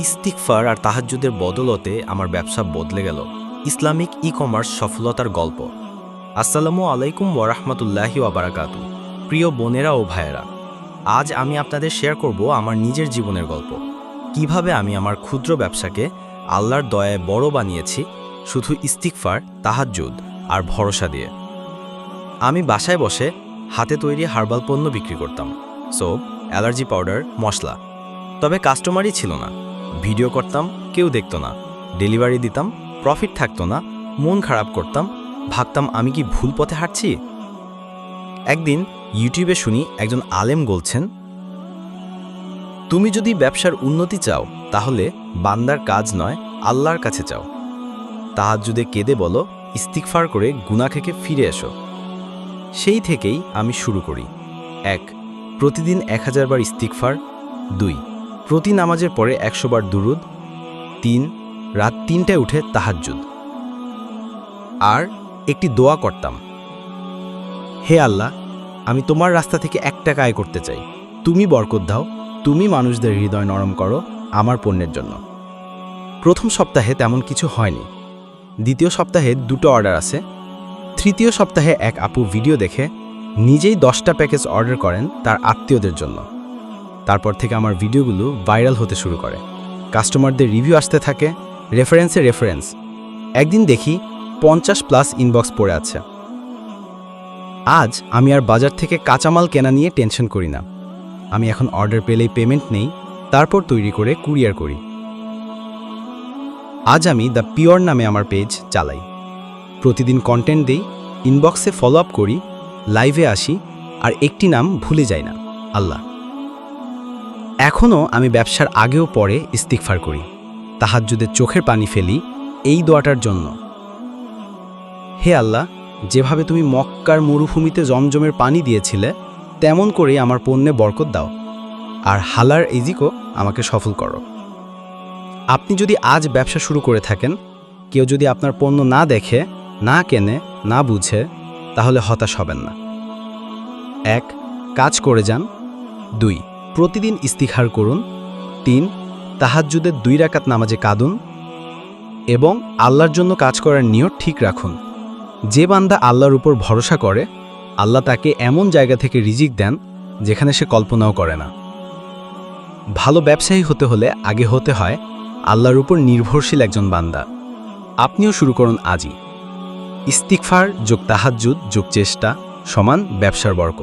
ইস্তিকফার আর তাহাজ্জুদের বদলতে আমার ব্যবসা বদলে গেল। ইসলামিক ই কমার্স সফলতার গল্প। আসসালামু আলাইকুম ওয়ারাহমাতুল্লাহি ওয়াবারাকাতু প্রিয় বোনেরা ও ভাইয়েরা, আজ আমি আপনাদের শেয়ার করব আমার নিজের জীবনের গল্প। কীভাবে আমি আমার ক্ষুদ্র ব্যবসাকে আল্লাহর দয়ায় বড় বানিয়েছি, শুধু ইস্তিকফার তাহাজ্জুদ আর ভরসা দিয়ে। আমি বাসায় বসে হাতে তৈরি হার্বাল পণ্য বিক্রি করতাম। সোপ অ্যালার্জি পাউডার, মশলা। তবে কাস্টমারই ছিল না। ভিডিও করতাম, কেউ দেখতো না। ডেলিভারি দিতাম, প্রফিট থাকতো না, মন খারাপ করতাম, ভাবতাম আমি কি ভুল পথে হাঁটছি? একদিন ইউটিউবে শুনি একজন আলেম বলছেন, তুমি যদি ব্যবসার উন্নতি চাও, তাহলে বান্দার কাজ নয়, আল্লাহর কাছে চাও। তাহাজ্জুদে কেঁদে বলো ইস্তিকফার করে গুনা থেকে ফিরে এসো। সেই থেকেই আমি শুরু করি। এক, প্রতিদিন এক হাজার বার ইস্তিকফার দুই প্রতি নামাজের পরে একশো বার দুরুদ, তিন, রাত তিনটায় উঠে তাহাজ্জুদ। আর একটি দোয়া করতাম, হে আল্লাহ, আমি তোমার রাস্তা থেকে এক টাকা আয় করতে চাই। তুমি বরকত দাও, তুমি মানুষদের হৃদয় নরম করো আমার পণ্যের জন্য। প্রথম সপ্তাহে তেমন কিছু হয়নি। দ্বিতীয় সপ্তাহে দুটো অর্ডার আছে। তৃতীয় সপ্তাহে এক আপু ভিডিও দেখে নিজেই দশটা প্যাকেজ অর্ডার করেন তার আত্মীয়দের জন্য। তারপর থেকে আমার ভিডিওগুলো ভাইরাল হতে শুরু করে। কাস্টমারদের রিভিউ আসতে থাকে, রেফারেন্সে রেফারেন্স। একদিন দেখি পঞ্চাশ প্লাস ইনবক্স পড়ে আছে। আজ আমি আর বাজার থেকে কাঁচামাল কেনা নিয়ে টেনশন করি না। আমি এখন অর্ডার পেলেই পেমেন্ট নেই, তারপর তৈরি করে কুরিয়ার করি। আজ আমি দ্য পিওর নামে আমার পেজ চালাই। প্রতিদিন কন্টেন্ট দিই ইনবক্সে ফলো আপ করি লাইভে আসি, আর একটি নাম ভুলে যাই না। আল্লাহ। এখনও আমি ব্যবসার আগেও পরে ইস্তিকফার করি, তাহাজ্জুদের চোখের পানি ফেলি এই দোয়াটার জন্য। হে আল্লাহ, যেভাবে তুমি মক্কার মরুভূমিতে জমজমের পানি দিয়েছিলে, তেমন করেই আমার পণ্যে বরকত দাও, আর হালার ইজিকো আমাকে সফল করো। আপনি যদি আজ ব্যবসা শুরু করে থাকেন, কেউ যদি আপনার পণ্য না দেখে, না কেনে, না বুঝে, তাহলে হতাশ হবেন না। এক, কাজ করে যান। দুই প্রতিদিন ইস্তিখার করুন। তিন তাহাজ্জুদের দুই রাকাত নামাজে কাঁদুন এবং আল্লাহর জন্য কাজ করার নিয়ত ঠিক রাখুন। যে বান্দা আল্লাহর উপর ভরসা করে, আল্লাহ তাকে এমন জায়গা থেকে রিজিক দেন যেখানে সে কল্পনাও করে না। ভালো ব্যবসায়ী হতে হলে আগে হতে হয় আল্লাহর উপর নির্ভরশীল একজন বান্দা। আপনিও শুরু করুন আজই। ইস্তিকফার যোগ তাহাজ্জুদ যোগ চেষ্টা সমান ব্যবসার বরকত।